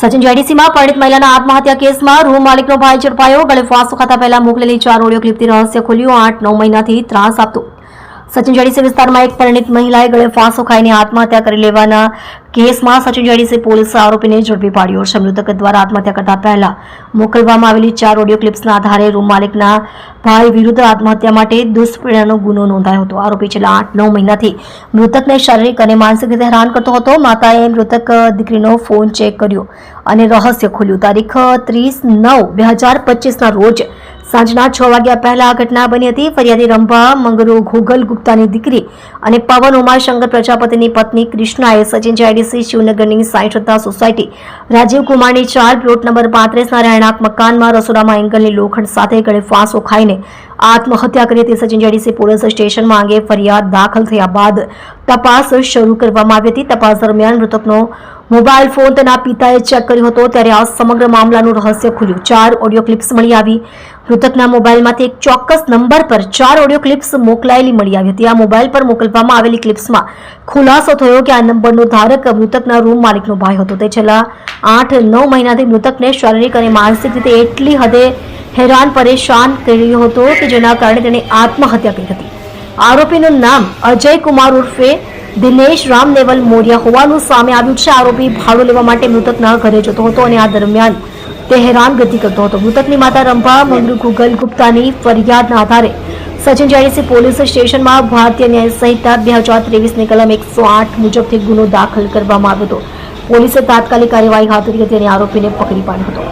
સચિન જેડીસીમાં પરિણીત મહિલાના આત્મહત્યા કેસમાં રૂમ માલિકનો ભાઈ ઝડપાયો. ગળે ફાંસો ખાતા પહેલા મોકલેલી ચાર ઓડિયો ક્લિપથી રહસ્ય ખુલ્યું. આઠ નવ મહિનાથી ત્રાસ આપતો. સચિન જેડીસી વિસ્તારમાં એક પરિણીત મહિલાએ ગળે ફાંસો ખાઈને આત્મહત્યા કરી લેવાના કેસમાં સચિન જેડીસી પોલીસે આરોપીને ઝડપી પાડ્યો છે. મૃતક દ્વારા આત્મહત્યા કરતા પહેલા મોકલવામાં આવેલી ચાર ઓડિયો ક્લિપ્સના આધારે રૂમ માલિકના ભાઈ વિરુદ્ધ આત્મહત્યા માટે દુષ્પ્રેરણાનો ગુનો નોંધાયો હતો. આરોપી છેલ્લા આઠ નવ મહિનાથી મૃતકને શારીરિક અને માનસિક રીતે હેરાન કરતો હતો. માતાએ મૃતક દીકરીનો ફોન ચેક કર્યો અને રહસ્ય ખોલ્યું. તારીખ ત્રીસ નવ બે હજાર પચીસના રોજ સાંજના છ વાગ્યા પહેલા આ ઘટના બની હતી. ફરિયાદી રંભા, મંગરુ ઘોગલ ગુપ્તાની દીકરી અને પવન ઉમાશંકર પ્રજાપતિની પત્ની કૃષ્ણાએ સચિન જેડીસી શિવનગરની સાઈ શ્રદ્ધા સોસાયટી, રાજીવ કુમારની ચાર પ્લોટ નંબર પાંત્રીસના રહેણાંક મકાનમાં રસોડામાં એંગલની લોખંડ સાથે ગળે ફાંસો ખાઈને આત્મહત્યા કરી હતી. સચિન જેડીસી પોલીસ સ્ટેશનમાં અંગે ફરિયાદ દાખલ થયા બાદ તપાસ શરૂ કરવામાં આવી હતી. તપાસ દરમિયાન મૃતકનો મોબાઈલ ફોન તેના પિતાએ ચેક કર્યો હતો ત્યારે આ સમગ્ર મામલાનું રહસ્ય ખુલ્યું. ચાર ઓડિયો ક્લિપ્સ મળી આવી. મૃતકના મોબાઈલમાંથી એક ચોક્કસ નંબર પર ચાર ઓડિયો ક્લિપ્સ મોકલાયેલી મળી આવી હતી. આ મોબાઈલ પર મોકલવામાં આવેલી ક્લિપ્સમાં ખુલાસો થયો કે આ નંબરનો ધારક મૃતકના રૂમ માલિકનો ભાઈ હતો. તે છેલ્લા આઠ નવ મહિનાથી મૃતકને શારીરિક અને માનસિક રીતે એટલી હદે હેરાન પરેશાન કર્યો હતો કે જેના કારણે તેણે આત્મહત્યા કરી હતી. આરોપીનું નામ અજય કુમાર ઉર્ફે દિનેશ રામનેવલ મોરિયા હોવાનું સામે આવ્યું છે. આરોપી ભાડું લેવા માટે મૃતકના ઘરે જતો હતો અને આ દરમિયાન તે હેરાનગતિ કરતો હતો. મૃતકની માતા રંભા મંગરુ ગુગલ ગુપ્તાની ફરિયાદના આધારે સચિન જેડીસી પોલીસ સ્ટેશનમાં ભારતીય ન્યાય સંહિતા બે હજાર ત્રેવીસની કલમ એકસો આઠ મુજબથી ગુનો દાખલ કરવામાં આવ્યો હતો. પોલીસે તાત્કાલિક કાર્યવાહી હાથ ધરી હતી અને આરોપીને પકડી પાડ્યો હતો.